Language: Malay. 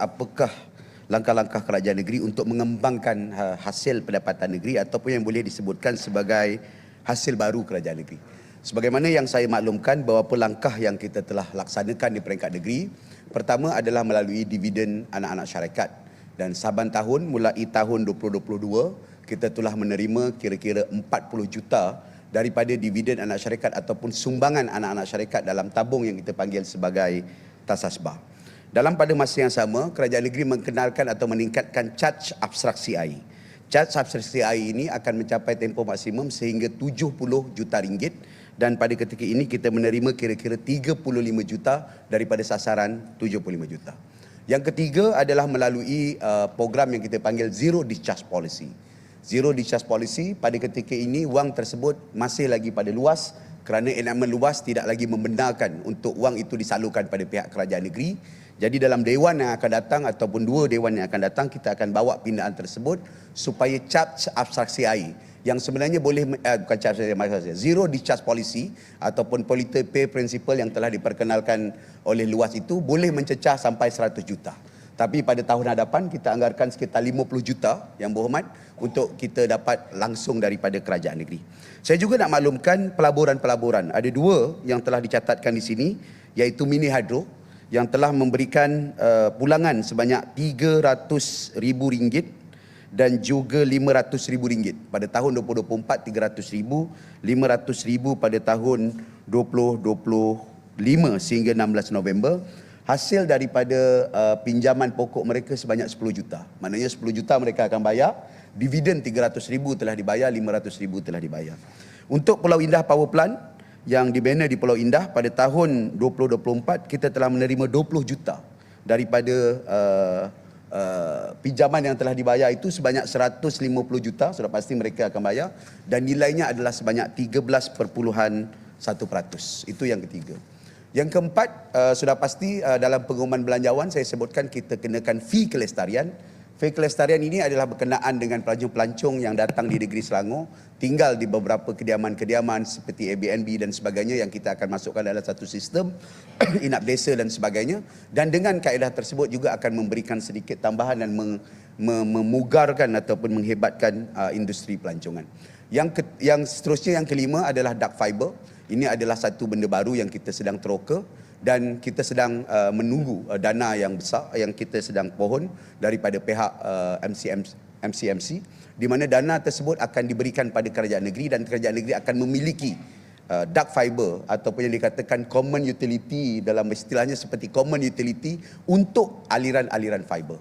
apakah langkah-langkah kerajaan negeri untuk mengembangkan uh, hasil pendapatan negeri ataupun yang boleh disebutkan sebagai hasil baru kerajaan negeri. Sebagaimana yang saya maklumkan beberapa langkah yang kita telah laksanakan di peringkat negeri, pertama adalah melalui dividen anak-anak syarikat dan saban tahun mulai tahun 2022 kita telah menerima kira-kira 40 juta daripada dividen anak syarikat ataupun sumbangan anak-anak syarikat dalam tabung yang kita panggil sebagai tasasbah. Dalam pada masa yang sama, kerajaan negeri mengenalkan atau meningkatkan charge abstraksi air. Charge abstraksi air ini akan mencapai tempoh maksimum sehingga 70 juta ringgit dan pada ketika ini kita menerima kira-kira 35 juta daripada sasaran 75 juta. Yang ketiga adalah melalui uh, program yang kita panggil Zero Discharge Policy. Zero Discharge Policy pada ketika ini wang tersebut masih lagi pada luas kerana enakmen luas tidak lagi membenarkan untuk wang itu disalurkan pada pihak kerajaan negeri jadi dalam dewan yang akan datang ataupun dua dewan yang akan datang kita akan bawa pindaan tersebut supaya charge abstraksi air yang sebenarnya boleh eh, bukan charge maksud zero discharge policy ataupun polluter pay principle yang telah diperkenalkan oleh luas itu boleh mencecah sampai 100 juta. Tapi pada tahun hadapan kita anggarkan sekitar 50 juta yang berhormat untuk kita dapat langsung daripada kerajaan negeri. Saya juga nak maklumkan pelaburan-pelaburan. Ada dua yang telah dicatatkan di sini iaitu mini hydro yang telah memberikan uh, pulangan sebanyak RM300,000 dan juga RM500,000 pada tahun 2024 RM300,000 RM500,000 pada tahun 2025 sehingga 16 November. Hasil daripada uh, pinjaman pokok mereka sebanyak 10 juta. Maknanya 10 juta mereka akan bayar. Dividen 300,000 telah dibayar 500,000 telah dibayar. Untuk Pulau Indah Power Plant yang dibina di Pulau Indah pada tahun 2024 kita telah menerima 20 juta daripada uh, uh, pinjaman yang telah dibayar itu sebanyak 150 juta. Sudah pasti mereka akan bayar. Dan nilainya adalah sebanyak 13.1% itu yang ketiga. Yang keempat uh, sudah pasti uh, dalam pengumuman belanjawan saya sebutkan kita kenakan fee kelestarian Fee kelestarian ini adalah berkenaan dengan pelancong-pelancong yang datang di negeri Selangor, tinggal di beberapa kediaman-kediaman seperti Airbnb dan sebagainya yang kita akan masukkan dalam satu sistem inap desa dan sebagainya. Dan dengan kaedah tersebut juga akan memberikan sedikit tambahan dan mem memugarkan ataupun menghebatkan uh, industri pelancongan. Yang ke yang seterusnya yang kelima adalah dark fiber. Ini adalah satu benda baru yang kita sedang teroka dan kita sedang uh, menunggu uh, dana yang besar yang kita sedang pohon daripada pihak uh, MCM, MCMC di mana dana tersebut akan diberikan pada kerajaan negeri dan kerajaan negeri akan memiliki uh, dark fiber ataupun yang dikatakan common utility dalam istilahnya seperti common utility untuk aliran-aliran fiber.